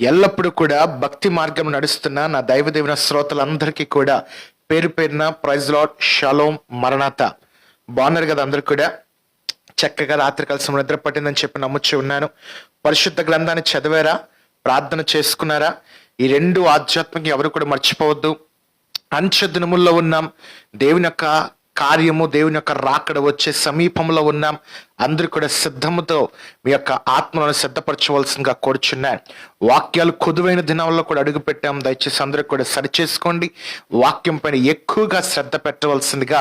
ఎల్లప్పుడూ కూడా భక్తి మార్గం నడుస్తున్న నా దైవ దేవుని శ్రోతలందరికీ కూడా పేరు పేరున ప్రైజ్ లాడ్ షలోం మరణాత. బాగున్నారు కదా అందరు కూడా? చక్కగా రాత్రి కలిసి నిద్ర పట్టిందని చెప్పి నమ్ముచ్చి ఉన్నాను. పరిశుద్ధ గ్రంథాన్ని చదివారా? ప్రార్థన చేసుకున్నారా? ఈ రెండు ఆధ్యాత్మిక ఎవరు కూడా మర్చిపోవద్దు. అంచె దినముల్లో ఉన్నాం. దేవుని యొక్క కార్యము దేవుని యొక్క రాకడ వచ్చే సమీపంలో ఉన్నాం. అందరూ కూడా సిద్ధముతో మీ యొక్క ఆత్మలను సిద్ధపరచవలసిందిగా కోరుచున్నాను. వాక్యాలు కొదువైన దినాల్లో కూడా అడుగు పెట్టాం దయచేసి అందరూ కూడా సరిచేసుకోండి. వాక్యం పైన ఎక్కువగా శ్రద్ధ పెట్టవలసిందిగా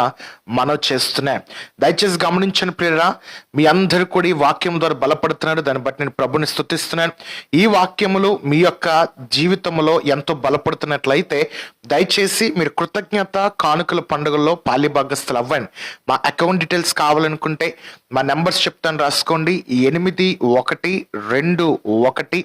మనం చేస్తున్నాం దయచేసి గమనించండి ప్రియరా మీ అందరూ కూడా ఈ వాక్యం ద్వారా బలపడుతున్నారు. దాన్ని బట్టి నేను ప్రభుని స్థుతిస్తున్నాను ఈ వాక్యములు మీ యొక్క జీవితంలో ఎంతో బలపడుతున్నట్లయితే దయచేసి మీరు కృతజ్ఞత కానుకల పండుగల్లో పాలిభాగస్తులు అవ్వండి మా అకౌంట్ డీటెయిల్స్ కావాలనుకుంటే మా నెంబర్ నెంబర్స్ చెప్తాను రాసుకోండి. ఎనిమిది ఒకటి రెండు ఒకటి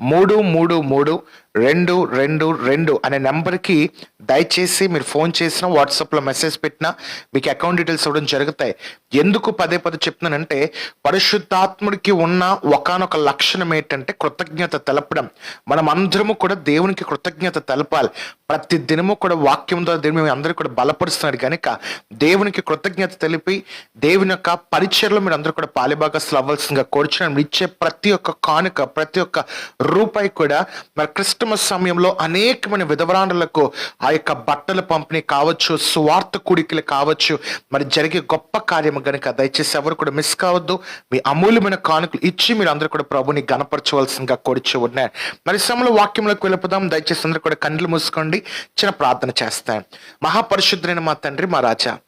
మూడు మూడు మూడు రెండు రెండు రెండు అనే నెంబర్కి దయచేసి మీరు ఫోన్ చేసినా వాట్సాప్లో మెసేజ్ పెట్టినా మీకు అకౌంట్ డీటెయిల్స్ ఇవ్వడం జరుగుతాయి. ఎందుకు పదే పదే చెప్తున్నానంటే పరిశుద్ధాత్ముడికి ఉన్న ఒకనొక లక్షణం ఏంటంటే కృతజ్ఞత తెలపడం. మనం అందరము కూడా దేవునికి కృతజ్ఞత తెలపాలి. ప్రతి దినము కూడా వాక్యం ద్వారా దేవుని మేము అందరూ కూడా బలపరుస్తున్నారు కనుక దేవునికి కృతజ్ఞత తెలిపి దేవుని యొక్క పరిచయలో మీరు అందరూ కూడా పాలిభాగస్తులు అవ్వాల్సిందిగా కోరుచున్నాను. ఇచ్చే ప్రతి ఒక్క కానుక ప్రతి ఒక్క రూపాయి కూడా మరి క్రిస్టమస్ సమయంలో అనేకమైన విధవరాండ్రులకు ఆ యొక్క బట్టలు పంపిణీ కావచ్చు స్వార్థ కుడికలు కావచ్చు. మరి జరిగే గొప్ప కార్యము కనుక దయచేసి ఎవరు కూడా మిస్ కావద్దు. మీ అమూల్యమైన కానుకలు ఇచ్చి మీరు అందరూ కూడా ప్రభుని గణపరచవలసిందిగా కోడిచి ఉన్నారు మరి సమయంలో వాక్యంలోకి వెళ్ళిపోదాం. దయచేసి అందరూ కూడా కండ్లు మూసుకోండి. చిన్న ప్రార్థన చేస్తాను. మహాపరిశుద్ధులైన మా తండ్రి మా రాజా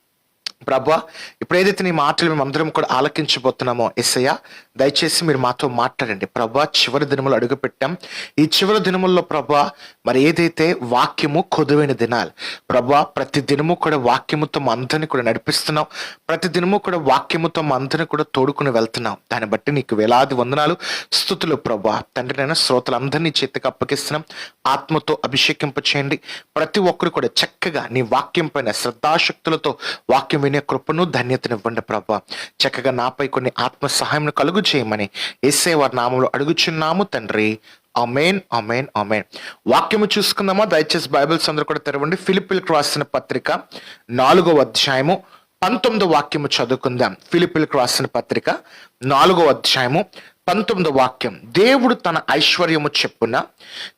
ప్రభా ఇప్పుడేదైతే నీ మాటలు మేము అందరం కూడా ఆలకించబోతున్నామో ఎస్ఐయ దయచేసి మీరు మాతో మాట్లాడండి. ప్రభా చివరి దినములు అడుగుపెట్టాం. ఈ చివరి దినముల్లో ప్రభా మరి ఏదైతే వాక్యము కొదువైన దినాలు ప్రభా ప్రతి దినము కూడా వాక్యముతో మా అందరిని కూడా నడిపిస్తున్నాం. ప్రతి దినము కూడా వాక్యముతో మా అందరిని కూడా తోడుకుని వెళ్తున్నాం. దాన్ని బట్టి నీకు వేలాది వందనాలు. స్థుతులు ప్రభా. తండ్రినైనా శ్రోతలందరినీ చేతికి అప్పగిస్తున్నాం. ఆత్మతో అభిషేకింప చేయండి. ప్రతి ఒక్కరు కూడా చక్కగా నీ వాక్యం పైన శ్రద్ధాశక్తులతో వాక్యం వినే కృపను ధన్యతనివ్వండి ప్రభా. చక్కగా నాపై కొన్ని ఆత్మ సహాయం కలుగు చేయమని ఎస్ఏ వారి నామంలో అడుగుచున్నాము తండ్రి. అమేన్ అమేన్ అమేన్ వాక్యము చూసుకుందామా? దయచేసి బైబిల్స్ అందరూ కూడా తెరవండి. ఫిలిపిల్కి రాసిన పత్రిక నాలుగో అధ్యాయము పంతొమ్మిదో వాక్యము చదువుకుందాం. ఫిలిపిల్కి రాసిన పత్రిక నాలుగో అధ్యాయము పంతొమ్మిదో వాక్యం. దేవుడు తన ఐశ్వర్యము చెప్పున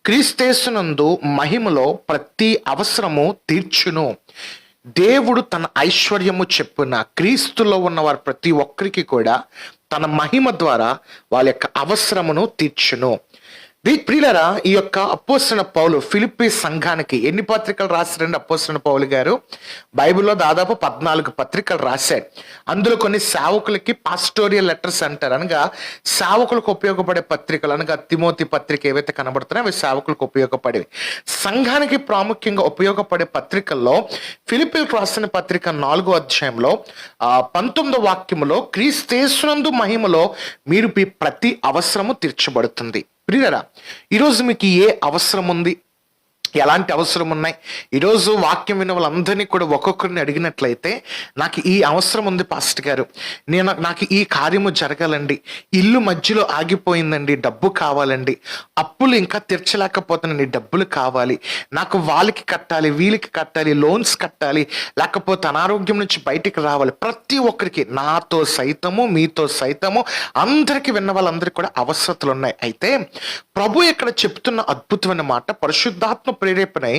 క్రీస్తేసునందు మహిమలో ప్రతి అవసరము తీర్చును. దేవుడు తన ఐశ్వర్యము చెప్పున క్రీస్తులో ఉన్నవారు ప్రతి ఒక్కరికి కూడా తన మహిమ ద్వారా వాళ్ళ యొక్క అవసరమును తీర్చును. ప్రియులరా ఈ యొక్క అపోసన పౌలు ఫిలిప్పి సంఘానికి ఎన్ని పత్రికలు రాశారండి అపోసన పౌలు గారు? బైబిల్లో దాదాపు పద్నాలుగు పత్రికలు రాశారు. అందులో కొన్ని సేవకులకి పాస్టోరియల్ లెటర్స్ అంటారు. అనగా సేవకులకు ఉపయోగపడే పత్రికలు అనగా తిమోతి పత్రిక ఏవైతే కనబడుతున్నాయో అవి సేవకులకు ఉపయోగపడేవి. సంఘానికి ప్రాముఖ్యంగా ఉపయోగపడే పత్రికల్లో ఫిలిపిల్ రాసిన పత్రిక నాలుగో అధ్యాయంలో పంతొమ్మిదో వాక్యములో క్రీస్తేశ్వరందు మహిమలో మీరు మీ ప్రతి అవసరము తీర్చబడుతుంది. ప్రియరా ఈరోజు మీకు ఏ అవసరం ఉంది? ఎలాంటి అవసరం ఉన్నాయి? ఈరోజు వాక్యం విన్న వాళ్ళందరినీ కూడా ఒక్కొక్కరిని అడిగినట్లయితే నాకు ఈ అవసరం ఉంది పాస్టర్ గారు. నేను నాకు ఈ కార్యము జరగాలండి. ఇల్లు మధ్యలో ఆగిపోయిందండి డబ్బు కావాలండి. అప్పులు ఇంకా తీర్చలేకపోతున్నానండి డబ్బులు కావాలి. నాకు వాళ్ళకి కట్టాలి వీళ్ళకి కట్టాలి లోన్స్ కట్టాలి. లేకపోతే అనారోగ్యం నుంచి బయటికి రావాలి. ప్రతి ఒక్కరికి నాతో సైతము మీతో సైతము అందరికీ విన్న వాళ్ళందరికీ కూడా అవసరతలు ఉన్నాయి. అయితే ప్రభు ఇక్కడ చెప్తున్న అద్భుతమైన మాట పరిశుద్ధాత్మ ప్రేరేపణై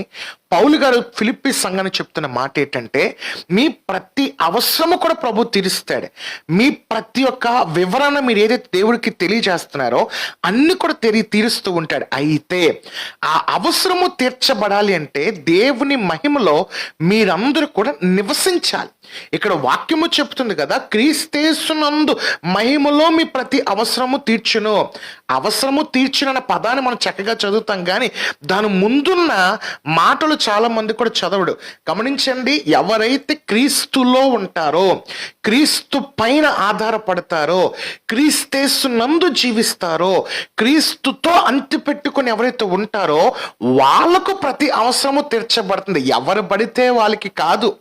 పౌలు గారు ఫిలిప్పి సంఘాన్ని చెప్తున్న మాట ఏంటంటే మీ ప్రతి అవసరము కూడా ప్రభు తీరుస్తాడు. మీ ప్రతి ఒక్క వివరణ మీరు ఏదైతే దేవుడికి తెలియజేస్తున్నారో అన్ని కూడా తెలియ తీరుస్తూ ఉంటాడు. అయితే ఆ అవసరము తీర్చబడాలి అంటే దేవుని మహిమలో మీరందరూ కూడా నివసించాలి. ఇక్కడ వాక్యము చెప్తుంది కదా క్రీస్తేసునందు మహిమలో మీ ప్రతి అవసరము తీర్చును. అవసరము తీర్చునన్న పదాన్ని మనం చక్కగా చదువుతాం కానీ దాని ముందున్న మాటలు చాలా మంది కూడా చదవడు. గమనించండి ఎవరైతే క్రీస్తులో ఉంటారో క్రీస్తు పైన ఆధారపడతారో క్రీస్తేసునందు జీవిస్తారో క్రీస్తుతో అంటి పెట్టుకుని ఎవరైతే ఉంటారో వాళ్ళకు ప్రతి అవసరము తీర్చబడుతుంది. ఎవరు పడితే వాళ్ళకి కాదు.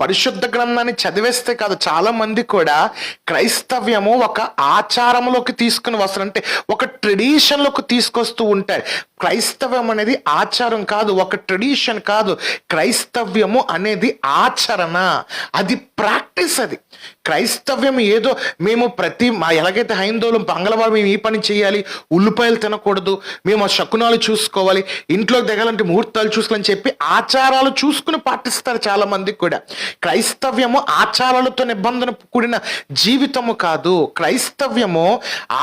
పరిశుద్ధ గ్రంథాన్ని చదివేస్తే కాదు చాలా మంది కూడా క్రైస్తవ్యము ఒక ఆచారంలోకి తీసుకుని వస్తారు. అంటే ఒక ట్రెడిషన్లోకి తీసుకొస్తూ ఉంటారు. క్రైస్తవ్యం అనేది ఆచారం కాదు ఒక ట్రెడిషన్ కాదు. క్రైస్తవ్యము అనేది ఆచరణ. అది ప్రాక్టీస్ అది. క్రైస్తవ్యం ఏదో మేము ప్రతి మా ఎలాగైతే హైందవులు మంగళవారం మేము ఈ పని చేయాలి ఉల్లిపాయలు తినకూడదు మేము ఆ శకునాలు చూసుకోవాలి ఇంట్లోకి దిగాలంటే ముహూర్తాలు చూసుకోవాలని చెప్పి ఆచారాలు చూసుకుని పాటిస్తారు చాలా మంది కూడా. క్రైస్తవ్యము ఆచారాలతో నిబంధన కూడిన జీవితము కాదు. క్రైస్తవ్యము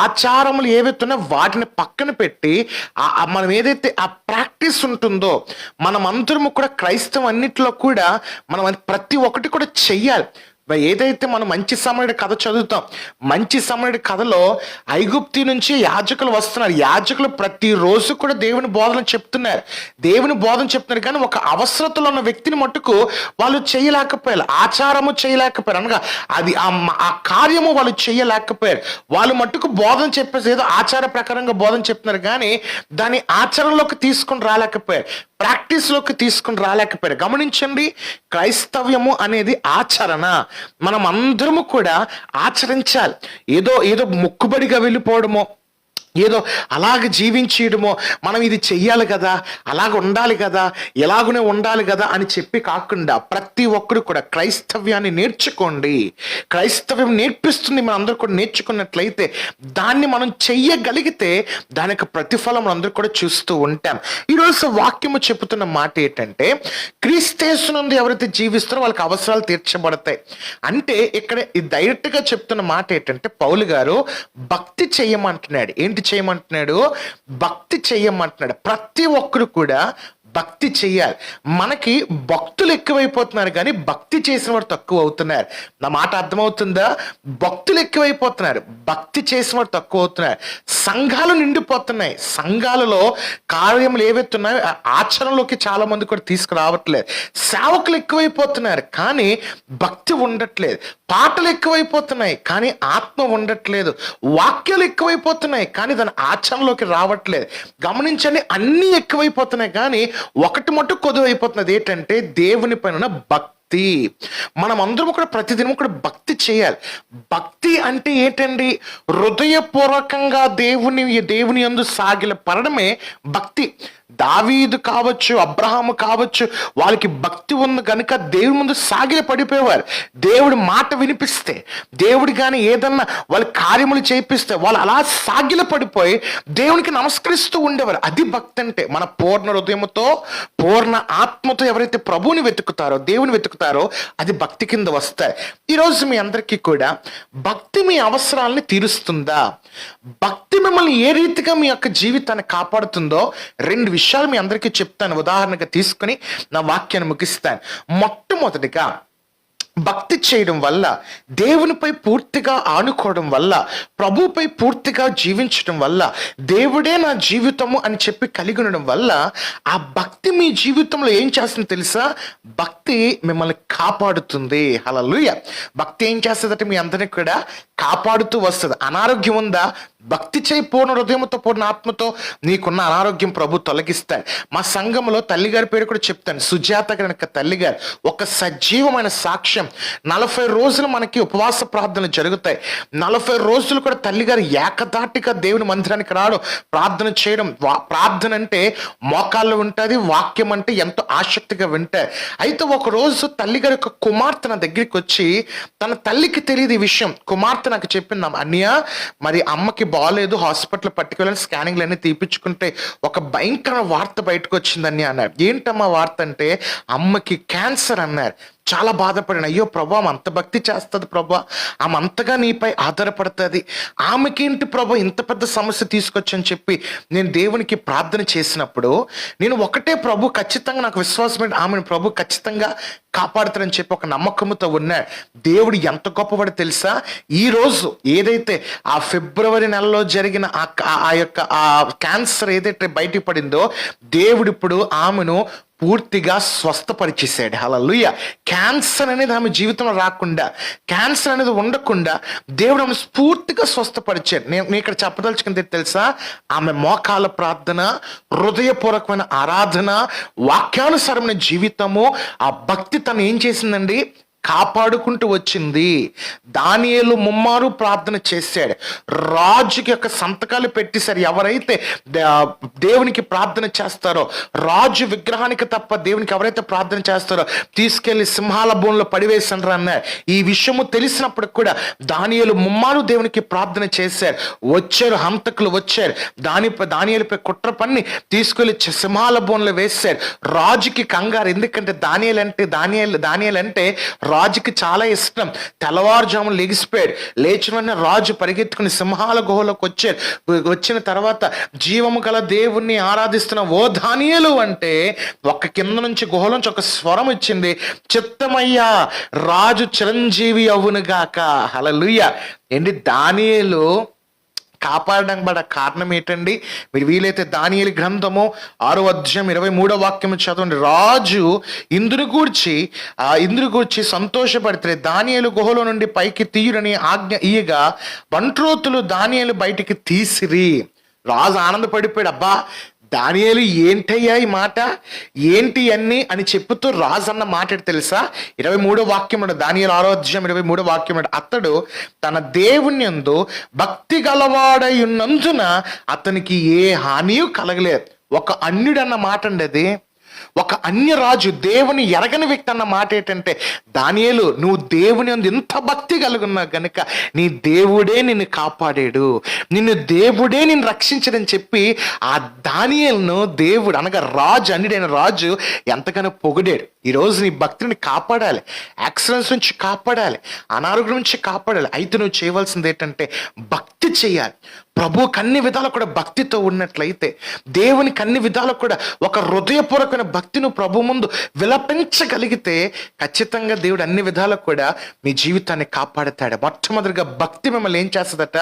ఆచారములు ఏవైతున్నా వాటిని పక్కన పెట్టి మనం ఏదైతే ఆ ప్రాక్టీస్ ఉంటుందో మనం అందరము కూడా క్రైస్తవం అన్నిట్లో కూడా మనం ప్రతి ఒక్కటి కూడా చెయ్యాలి. ఏదైతే మనం మంచి సమయుడి కథ చదువుతాం మంచి సమయుడి కథలో ఐగుప్తి నుంచి యాజకులు వస్తున్నారు. యాజకులు ప్రతిరోజు కూడా దేవుని బోధన చెప్తున్నారు. దేవుని బోధన చెప్తున్నారు కానీ ఒక అవసరతలో ఉన్న వ్యక్తిని మట్టుకు వాళ్ళు చేయలేకపోయారు. ఆచారము చేయలేకపోయారు. అనగా అది ఆ ఆ కార్యము వాళ్ళు చేయలేకపోయారు. వాళ్ళు మట్టుకు బోధన చెప్పేసి ఏదో ఆచార ప్రకారంగా బోధన చెప్తున్నారు కానీ దాన్ని ఆచరణలోకి తీసుకొని రాలేకపోయారు. ప్రాక్టీస్లోకి తీసుకుని రాలేకపోయారు. గమనించండి క్రైస్తవ్యము అనేది ఆచరణ. మనం అందరము కూడా ఆచరించాలి. ఏదో ఏదో మొక్కుబడిగా వెళ్ళిపోవడమో ఏదో అలాగ జీవించేయడమో మనం ఇది చెయ్యాలి కదా అలాగ ఉండాలి కదా ఎలాగునే ఉండాలి కదా అని చెప్పి కాకుండా ప్రతి ఒక్కరు కూడా క్రైస్తవ్యాన్ని నేర్చుకోండి. క్రైస్తవ్యం నేర్పిస్తుంది మనం అందరూ కూడా నేర్చుకున్నట్లయితే దాన్ని మనం చెయ్యగలిగితే దానికి ప్రతిఫలం మనం అందరూ కూడా చూస్తూ ఉంటాం. ఈరోజు వాక్యము చెబుతున్న మాట ఏంటంటే క్రీస్తేసునందు ఎవరైతే జీవిస్తారో వాళ్ళకి అవసరాలు తీర్చబడతాయి. అంటే ఇక్కడ డైరెక్ట్గా డైరెక్ట్గా చెప్తున్న మాట ఏంటంటే పౌలు గారు భక్తి చెయ్యమంటున్నాడు ఏంటి చేయమంటున్నాడు భక్తి చెయ్యమంటున్నాడు ప్రతి ఒక్కరు కూడా భక్తి చేయాలి మనకి భక్తులు ఎక్కువైపోతున్నారు కానీ భక్తి చేసిన వాడు తక్కువ అవుతున్నారు. నా మాట అర్థమవుతుందా? భక్తులు ఎక్కువైపోతున్నారు. భక్తి చేసిన వాడు తక్కువ అవుతున్నారు. సంఘాలు నిండిపోతున్నాయి. సంఘాలలో కార్యములు ఏవైతున్నాయో ఆచరణలోకి చాలా మంది కూడా తీసుకురావట్లేదు. సేవకులు ఎక్కువైపోతున్నారు కానీ భక్తి ఉండట్లేదు. పాటలు ఎక్కువైపోతున్నాయి కానీ ఆత్మ ఉండట్లేదు. వాక్యాలు ఎక్కువైపోతున్నాయి కానీ దాని ఆచరణలోకి రావట్లేదు. గమనించండి అన్నీ ఎక్కువైపోతున్నాయి కానీ ఒకటి మట్టు కొదువైపోతున్నది ఏంటంటే దేవుని పైన భక్తి. మనం అందరం కూడా ప్రతిదినం కూడా భక్తి చేయాలి. భక్తి అంటే ఏంటండి? హృదయపూర్వకంగా దేవుని దేవుని యందు సాగిల పడడమే భక్తి. దావీదు కావచ్చు అబ్రహాము కావచ్చు వాళ్ళకి భక్తి ఉంది కనుక దేవుడి ముందు సాగిల పడిపోయేవారు. దేవుడి మాట వినిపిస్తే దేవుడి కానీ ఏదన్నా వాళ్ళ కార్యములు చేపిస్తే వాళ్ళు అలా సాగిల పడిపోయి దేవునికి నమస్కరిస్తూ ఉండేవారు. అది భక్తి అంటే మన పూర్ణ హృదయముతో పూర్ణ ఆత్మతో ఎవరైతే ప్రభువుని వెతుకుతారో దేవుని వెతుకుతారో అది భక్తి కింద వస్తాయి. ఈరోజు మీ అందరికీ కూడా భక్తి మీ అవసరాలని తీరుస్తుందా? భక్తి మిమ్మల్ని ఏ రీతిగా మీ యొక్క జీవితాన్ని కాపాడుతుందో రెండు విషయాలు మీ అందరికీ చెప్తాను. ఉదాహరణగా తీసుకుని నా వాక్యాన్ని ముగిస్తాను. మొట్టమొదటిగా భక్తి చేయడం వల్ల దేవునిపై పూర్తిగా ఆనుకోవడం వల్ల ప్రభుపై పూర్తిగా జీవించడం వల్ల దేవుడే నా జీవితము అని చెప్పి కలిగి ఉండడం వల్ల ఆ భక్తి మీ జీవితంలో ఏం చేస్తుంది తెలుసా? భక్తి మిమ్మల్ని కాపాడుతుంది. హల్లెలూయా. భక్తి ఏం చేస్తుందంటే మీ అందరినీ కూడా కాపాడుతూ వస్తుంది. అనారోగ్యం ఉందా? భక్తి చేయి పూర్ణ హృదయంతో పూర్ణ ఆత్మతో నీకున్న అనారోగ్యం ప్రభు తొలగిస్తాడు. మా సంఘంలో తల్లిగారి పేరు కూడా చెప్తాను. సుజాత కనుక తల్లిగారు. ఒక సజీవమైన సాక్ష్యం. నలభై రోజులు మనకి ఉపవాస ప్రార్థనలు జరుగుతాయి. నలభై రోజులు కూడా తల్లిగారు ఏకదాటిగా దేవుని మందిరానికి రావడం ప్రార్థన చేయడం ప్రార్థన అంటే మోకాళ్ళు ఉంటుంది వాక్యం అంటే ఎంతో ఆసక్తిగా వింటాయి అయితే ఒక రోజు తల్లిగారి యొక్క కుమార్తె నా దగ్గరికి వచ్చి తన తల్లికి తెలియదు ఈ విషయం. కుమార్తె నాకు చెప్పింది అన్నయ్య మరి అమ్మకి బాగాలేదు హాస్పిటల్ పర్టికులర్ స్కానింగ్లు అన్ని తీపించుకుంటే ఒక భయంకర వార్త బయటకు వచ్చిందని అన్నారు. ఏంటమ్మా వార్త అంటే అమ్మకి క్యాన్సర్ అన్నారు. చాలా బాధపడిన అయ్యో ప్రభా ఆమె అంత భక్తి చేస్తుంది ప్రభా. ఆమె అంతగా నీపై ఆధారపడుతుంది. ఆమెకేంటి ప్రభా ఇంత పెద్ద సమస్య తీసుకొచ్చని చెప్పి నేను దేవునికి ప్రార్థన చేసినప్పుడు నేను ఒకటే ప్రభు ఖచ్చితంగా నాకు విశ్వాసం ఏంటి ఆమెను ప్రభు ఖచ్చితంగా కాపాడుతారని చెప్పి ఒక నమ్మకంతో ఉన్న దేవుడు ఎంత గొప్పవాడు తెలుసా? ఈ రోజు ఏదైతే ఆ ఫిబ్రవరి నెలలో జరిగిన ఆ ఆ- యొక్క ఆ క్యాన్సర్ ఏదైతే బయటికి పడిందో దేవుడు ఇప్పుడు ఆమెను పూర్తిగా స్వస్థపరిచేసాడు హలలుయ క్యాన్సర్ అనేది ఆమె జీవితంలో రాకుండా క్యాన్సర్ అనేది ఉండకుండా దేవుడు ఆమె పూర్తిగా స్వస్థపరిచాడు. నేను నేను ఇక్కడ చెప్పదలుచుకుంది తెలుసా? ఆమె మోకాల ప్రార్థన హృదయపూర్వకమైన ఆరాధన వాక్యానుసారమైన జీవితము ఆ భక్తి తను ఏం చేసిందండి? కాపాడుకుంటూ వచ్చింది. దానియేలు ముమ్మారు ప్రార్థన చేశాడు. రాజుకి యొక్క సంతకాలు పెట్టేశారు. ఎవరైతే దేవునికి ప్రార్థన చేస్తారో రాజు విగ్రహానికి తప్ప దేవునికి ఎవరైతే ప్రార్థన చేస్తారో తీసుకెళ్ళి సింహాల భూమిలో పడివేశారు అన్న ఈ విషయము తెలిసినప్పుడు కూడా దానియలు ముమ్మారు దేవునికి ప్రార్థన చేశారు. వచ్చారు హంతకులు వచ్చారు. దాని దానియలపై కుట్ర పన్ని తీసుకెళ్ళి సింహాల భూమిలో వేశారు. రాజుకి కంగారు. ఎందుకంటే దానియలు అంటే దానియలు దానియలు అంటే రాజుకి చాలా ఇష్టం. తెల్లవారుజామున లెగిసిపోయాడు. లేచిన వెంటనే రాజు పరిగెత్తుకుని సింహాల గుహలోకి వచ్చాడు వచ్చిన తర్వాత జీవము గల దేవుణ్ణి ఆరాధిస్తున్న ఓ దానియేలు అంటే ఒక కింద నుంచి గుహలోంచి ఒక స్వరం ఇచ్చింది చిత్తమయ్యా రాజు చిరంజీవి అవునుగాక. హలలుయ్య ఏంటి దానియలు కాపాడడం పడ కారణం ఏంటండి మీరు వీలైతే దానియేలు గ్రంథము ఆరో అధ్యాయం ఇరవై మూడో వాక్యం చదవండి. రాజు ఇంద్రుని గూర్చి ఆ ఇంద్రుని గూర్చి సంతోషపడితే దానియలు గుహలో నుండి పైకి తీయురని ఆజ్ఞ ఇయగా బంట్రోతులు దానియలు బయటికి తీసిరి. రాజు ఆనందపడిపోయాడు. అబ్బా దానియాలు ఏంటయ్యా ఈ మాట? ఏంటి అన్ని అని చెప్పుతూ రాజు అన్న మాట తెలుసా? ఇరవై మూడో వాక్యం దానియేలు ఆరో ఆరోధ్యం ఇరవై మూడో వాక్యం అతడు తన దేవుని భక్తి గలవాడై ఉన్నందున అతనికి ఏ హానియు కలగలేదు. ఒక అన్యుడన్న మాట అండి అది. ఒక అన్య రాజు దేవుని ఎరగని వ్యక్తి అన్న మాట ఏంటంటే దానియలు నువ్వు దేవుని అందు ఇంత భక్తి కలుగున్నావు గనుక నీ దేవుడే నిన్ను కాపాడాడు. నిన్ను దేవుడే నిన్ను రక్షించడని చెప్పి ఆ దానియలను దేవుడు అనగా రాజు అన్నిడైన రాజు ఎంతగానో పొగిడాడు. ఈ నీ భక్తిని కాపాడాలి. యాక్సిడెంట్స్ నుంచి కాపాడాలి. అనారోగ్యం నుంచి కాపాడాలి. అయితే నువ్వు చేయవలసింది ఏంటంటే భక్తి చేయాలి. ప్రభు అన్ని విధాలు కూడా భక్తితో ఉన్నట్లయితే దేవునికి అన్ని విధాలు కూడా ఒక హృదయపూర్వకమైన భక్తిని ప్రభు ముందు విలపించగలిగితే ఖచ్చితంగా దేవుడు అన్ని విధాలకు కూడా మీ జీవితాన్ని కాపాడుతాడు. మొట్టమొదటిగా భక్తి మిమ్మల్ని ఏం చేస్తుందట?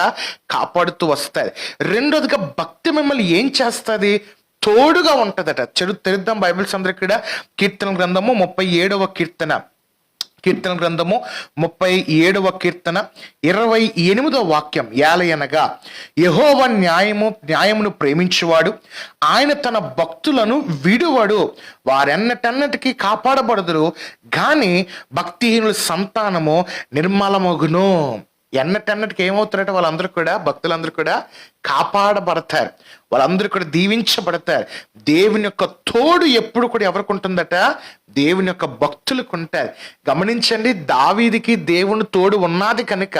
కాపాడుతూ వస్తుంది రెండోదిగా భక్తి మిమ్మల్ని ఏం చేస్తుంది? తోడుగా ఉంటుందట. చెడు తెరుద్దాం బైబిల్స్ అందరికీ కూడా కీర్తన గ్రంథము ముప్పై ఏడవ కీర్తన. కీర్తన గ్రంథము ముప్పై ఏడవ కీర్తన ఇరవై ఎనిమిదవ వాక్యం యాలయనగా యహోవ న్యాయము న్యాయమును ప్రేమించువాడు ఆయన తన భక్తులను విడువడు. వారెన్నటన్నటికీ కాపాడబడదురు కానీ భక్తిహీనుల సంతానము నిర్మలమగును. ఎన్నటన్నటికి ఏమవుతారంటే? వాళ్ళందరూ కూడా భక్తులందరూ కూడా కాపాడబడతారు. వాళ్ళందరూ కూడా దీవించబడతారు. దేవుని యొక్క తోడు ఎప్పుడు కూడా ఎవరికి ఉంటుందట? దేవుని యొక్క భక్తులకు ఉంటారు. గమనించండి దావీదికి దేవుని తోడు ఉన్నది కనుక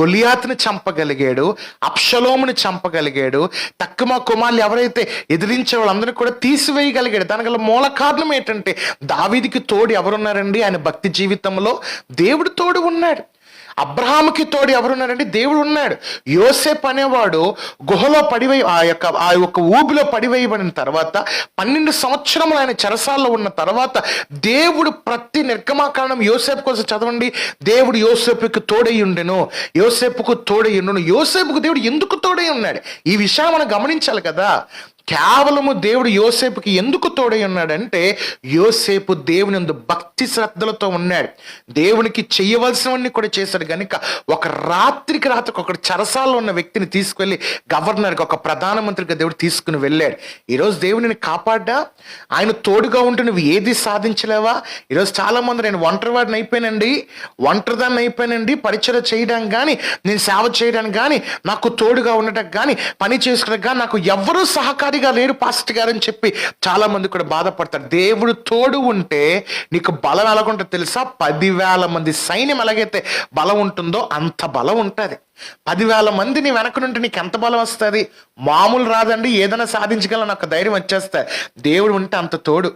గొలియాతుని చంపగలిగాడు అప్షలోముని చంపగలిగాడు తక్కువ కుమారులు ఎవరైతే ఎదిరించే వాళ్ళందరూ కూడా తీసివేయగలిగాడు. దానికి గల మూల కారణం ఏంటంటే దావీదికి తోడు ఎవరున్నారండి? ఆయన భక్తి జీవితంలో దేవుడు తోడు ఉన్నాడు. అబ్రహాముకి తోడు ఎవరున్నారంటే దేవుడు ఉన్నాడు. యోసేప్ అనేవాడు గుహలో పడివై ఆ యొక్క ఆ యొక్క ఊబిలో పడివేయబడిన తర్వాత పన్నెండు సంవత్సరములు ఆయన చెరసాల్లో ఉన్న తర్వాత దేవుడు ప్రతి నిర్గమాకారణం యోసేపు కోసం చదవండి. దేవుడు యోసేపుకి తోడై ఉండెను యోసేపుకు తోడై ఉండను యోసేపుకు దేవుడు ఎందుకు తోడై ఉన్నాడు? ఈ విషయం మనం గమనించాలి కదా. కేవలము దేవుడు యోసేపుకి ఎందుకు తోడై ఉన్నాడంటే యోసేపు దేవుని భక్తి భక్తి శ్రద్ధలతో ఉన్నాడు. దేవునికి చేయవలసినవన్నీ కూడా చేశాడు. కనుక ఒక రాత్రికి రాత్రికి ఒక చరసాల్లో ఉన్న వ్యక్తిని తీసుకువెళ్ళి గవర్నర్కి ఒక ప్రధానమంత్రిగా దేవుడు తీసుకుని వెళ్ళాడు. ఈరోజు దేవుడిని కాపాడ్డా ఆయన తోడుగా ఉంటే నువ్వు ఏది సాధించలేవా? ఈరోజు చాలా మంది నేను ఒంటరివాడిని అయిపోయానండి. ఒంటరిదాన్ని అయిపోయానండి. పరిచయం చేయడం కానీ నేను సేవ చేయడానికి కానీ నాకు తోడుగా ఉండటం కానీ పని చేసుకోవడం కానీ నాకు ఎవరూ సహకారిగా లేరు పాస్టర్ గారు అని చెప్పి చాలామంది కూడా బాధపడతారు. దేవుడు తోడు ఉంటే నీకు బలం ఎలాగుంటుందో తెలుసా? పదివేల మంది సైన్యం ఎలాగైతే బలం ఉంటుందో అంత బలం ఉంటుంది. పదివేల మంది నీ వెనక నుండి నీకు ఎంత బలం వస్తుంది? మామూలు రాదండి ఏదైనా సాధించగల నాకు ధైర్యం వచ్చేస్తా దేవుడు ఉంటే అంత తోడు.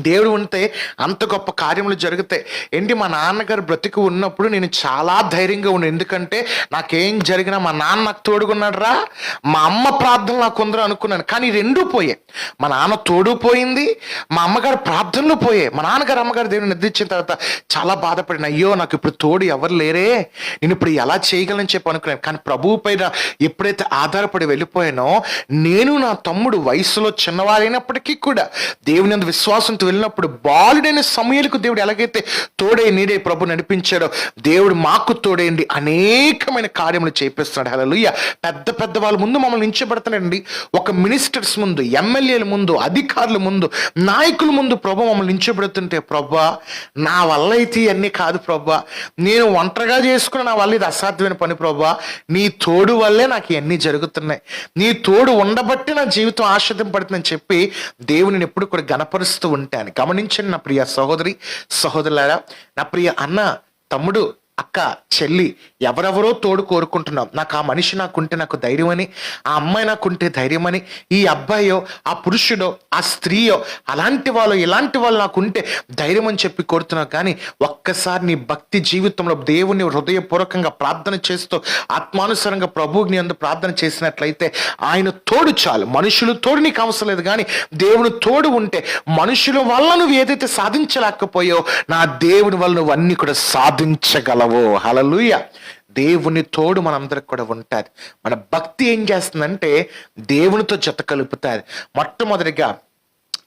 దేవుడు ఉంటే అంత గొప్ప కార్యములు జరుగుతాయి. ఏంటి మా నాన్నగారు బ్రతికి ఉన్నప్పుడు నేను చాలా ధైర్యంగా ఉన్నాను ఎందుకంటే నాకేం జరిగినా మా నాన్న నాకు తోడుగున్నాడు రా మా అమ్మ ప్రార్థన నాకు ఉందరో అనుకున్నాను కానీ రెండూ పోయాయి. మా నాన్న తోడు పోయింది మా అమ్మగారు ప్రార్థనలు పోయాయి. మా నాన్నగారు అమ్మగారు దేవుని నిద్రించిన తర్వాత చాలా బాధపడిన అయ్యో నాకు ఇప్పుడు తోడు ఎవరు లేరే? నేను ఇప్పుడు ఎలా చేయగలని? చెప్పి అనుకున్నాను. కానీ ప్రభువు పైన ఎప్పుడైతే ఆధారపడి వెళ్ళిపోయానో నేను నా తమ్ముడు వయసులో చిన్నవారైనప్పటికీ కూడా దేవుని విశ్వాసం ఐగుప్తు వెళ్ళినప్పుడు బాలుడైన సమయాలకు దేవుడు ఎలాగైతే తోడై నీడే ప్రభు నడిపించాడో దేవుడు మాకు తోడేయండి అనేకమైన కార్యములు చేపిస్తున్నాడు. హలలుయ్య పెద్ద పెద్ద వాళ్ళ ముందు మమ్మల్ని నించబడతాడండి. ఒక మినిస్టర్స్ ముందు ఎమ్మెల్యేల ముందు అధికారుల ముందు నాయకుల ముందు ప్రభు మమ్మల్ని నించబడుతుంటే ప్రభా నా వల్ల అయితే ఇవన్నీ కాదు ప్రభా. నేను ఒంటరిగా చేసుకున్న నా వల్ల ఇది అసాధ్యమైన పని ప్రభా. నీ తోడు వల్లే నాకు ఇవన్నీ జరుగుతున్నాయి. నీ తోడు ఉండబట్టి నా జీవితం ఆశ్రదింపడుతుందని చెప్పి దేవుని ఎప్పుడు కూడా ఉంటే ఉంటాయని. గమనించండి నా ప్రియ సహోదరి సహోదరులారా నా ప్రియ అన్న తమ్ముడు అక్క చెల్లి ఎవరెవరో తోడు కోరుకుంటున్నాం. నాకు ఆ మనిషి నాకుంటే నాకు ధైర్యం అని ఆ అమ్మాయి నాకుంటే ధైర్యం అని ఈ అబ్బాయో ఆ పురుషుడో ఆ స్త్రీయో అలాంటి వాళ్ళు ఇలాంటి వాళ్ళు నాకుంటే ధైర్యం అని చెప్పి కోరుతున్నావు. కానీ ఒక్కసారి నీ భక్తి జీవితంలో దేవుని హృదయపూర్వకంగా ప్రార్థన చేస్తూ ఆత్మానుసారంగా ప్రభువుని అందు ప్రార్థన చేసినట్లయితే ఆయన తోడు చాలు. మనుషులు తోడు నీకు అవసరం లేదు. కానీ దేవుని తోడు ఉంటే మనుషుల వల్ల నువ్వు ఏదైతే సాధించలేకపోయో నా దేవుని వల్ల నువ్వు అన్ని కూడా సాధించగలవు. హలలుయ దేవుని తోడు మనందరికి కూడా ఉంటుంది. మన భక్తి ఏం చేస్తుందంటే దేవునితో జత కలుపుతారు మొట్టమొదటిగా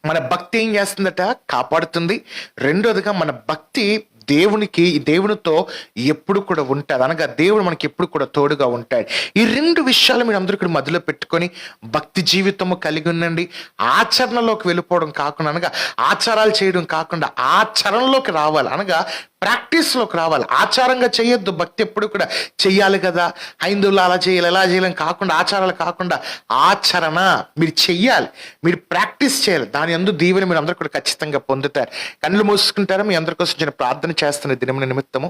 మన భక్తి ఏం చేస్తుందట? కాపాడుతుంది. రెండోదిగా మన భక్తి దేవునికి దేవునితో ఎప్పుడు కూడా ఉంటాడు. అనగా దేవుడు మనకి ఎప్పుడు కూడా తోడుగా ఉంటాడు. ఈ రెండు విషయాలు మీరు అందరూ కూడా మధ్యలో పెట్టుకొని భక్తి జీవితము కలిగి ఉండండి. ఆచరణలోకి వెళ్ళిపోవడం కాకుండా అనగా ఆచారాలు చేయడం కాకుండా ఆచరణలోకి రావాలి. అనగా ప్రాక్టీస్లోకి రావాలి. ఆచారంగా చేయొద్దు. భక్తి ఎప్పుడు కూడా చెయ్యాలి కదా. హైందువులు అలా చేయాలి ఎలా చేయాలని కాకుండా ఆచారాలు కాకుండా ఆచరణ మీరు చెయ్యాలి. మీరు ప్రాక్టీస్ చేయాలి. దాని అందు దీవెని మీరు అందరూ కూడా ఖచ్చితంగా పొందుతారు. కళ్ళు మూసుకుంటారా? మీ అందరి కోసం ప్రార్థన ప్రార్థన చేస్తున్న దినమున నిమిత్తము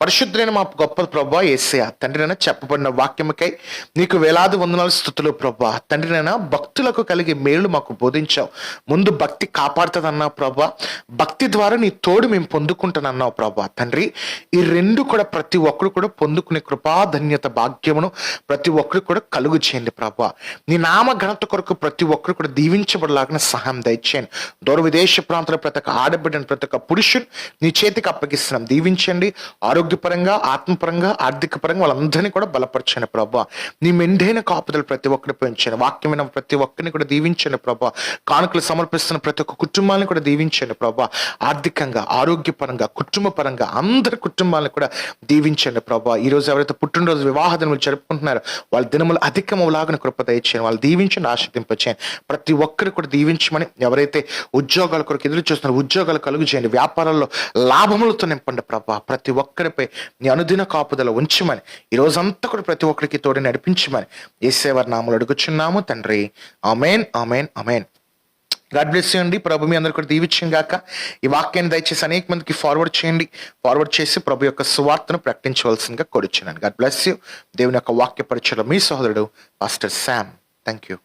పరిశుద్ధులైన మా గొప్ప ప్రభా ఏసయ తండ్రినైనా చెప్పబడిన వాక్యముకై నీకు వేలాది వందనాలు స్థుతులు ప్రభా. తండ్రినైనా భక్తులకు కలిగే మేలు మాకు బోధించావు. ముందు భక్తి కాపాడుతుందన్నావు ప్రభా. భక్తి ద్వారా నీ తోడు మేము పొందుకుంటానన్నావు ప్రభా తండ్రి. ఈ రెండు కూడా ప్రతి ఒక్కరు కూడా పొందుకునే కృపాధన్యత భాగ్యమును ప్రతి ఒక్కరు కూడా కలుగు చేయండి ప్రభా. నీ నామ ఘనత కొరకు ప్రతి ఒక్కరు కూడా దీవించబడలాగిన సహాయం దయచేయండి. దూర విదేశ ప్రాంతాల ప్రతి ఒక్క ఆడబిడ్డను ప్రతి ఒక్క పురుషుడు నీ చేతికి అప్పగిస్తున్నాం. దీవించండి. ఆరోగ్యపరంగా ఆత్మపరంగా ఆర్థిక పరంగా వాళ్ళందరినీ కూడా బలపరచండి ప్రభా. నీ మెండైన కాపుదలు ప్రతి ఒక్కరు పెంచండి. వాక్యమైన ప్రతి ఒక్కరిని కూడా దీవించండి ప్రభా. కానుకలు సమర్పిస్తున్న ప్రతి ఒక్క కుటుంబాన్ని కూడా దీవించండి ప్రభా. ఆర్థికంగా ఆరోగ్యపరంగా కుటుంబ పరంగా అందరి కుటుంబాలను కూడా దీవించండి ప్రభా. ఈ రోజు ఎవరైతే పుట్టినరోజు వివాహ దినములు జరుపుకుంటున్నారో వాళ్ళ దినములు అధికములాగా కృప దయచేయండి. వాళ్ళు దీవించండి ఆశ్రదింపచేయండి ప్రతి ఒక్కరు కూడా దీవించమని ఎవరైతే ఉద్యోగాల కొరకు ఎదురు చూస్తున్నారో ఉద్యోగాలు కలుగు చేయండి. వ్యాపారాల్లో లాభములతో నింపండి ప్రభా. ప్రతి ఒక్కరిపై నీ అనుదిన కాపుదల ఉంచమని. ఈ రోజంతా కూడా ప్రతి ఒక్కరికి తోడి నడిపించమని. ఏసేవారి నామలు అడుగుచున్నాము తండ్రి. అమేన్ అమేన్ అమేన్ గాడ్ బ్లెస్ చేయండి ప్రభు మీ అందరు కూడా దీవించం గాక. ఈ వాక్యాన్ని దయచేసి అనేక మందికి ఫార్వర్డ్ చేయండి. ఫార్వర్డ్ చేసి ప్రభు యొక్క సువార్తను ప్రకటించవలసిందిగా కొడుచున్నాను గాడ్ బ్లెస్ యూ. దేవుని యొక్క వాక్య పరిచయలో మీ సహోదరుడు పాస్టర్ శామ్. Thank you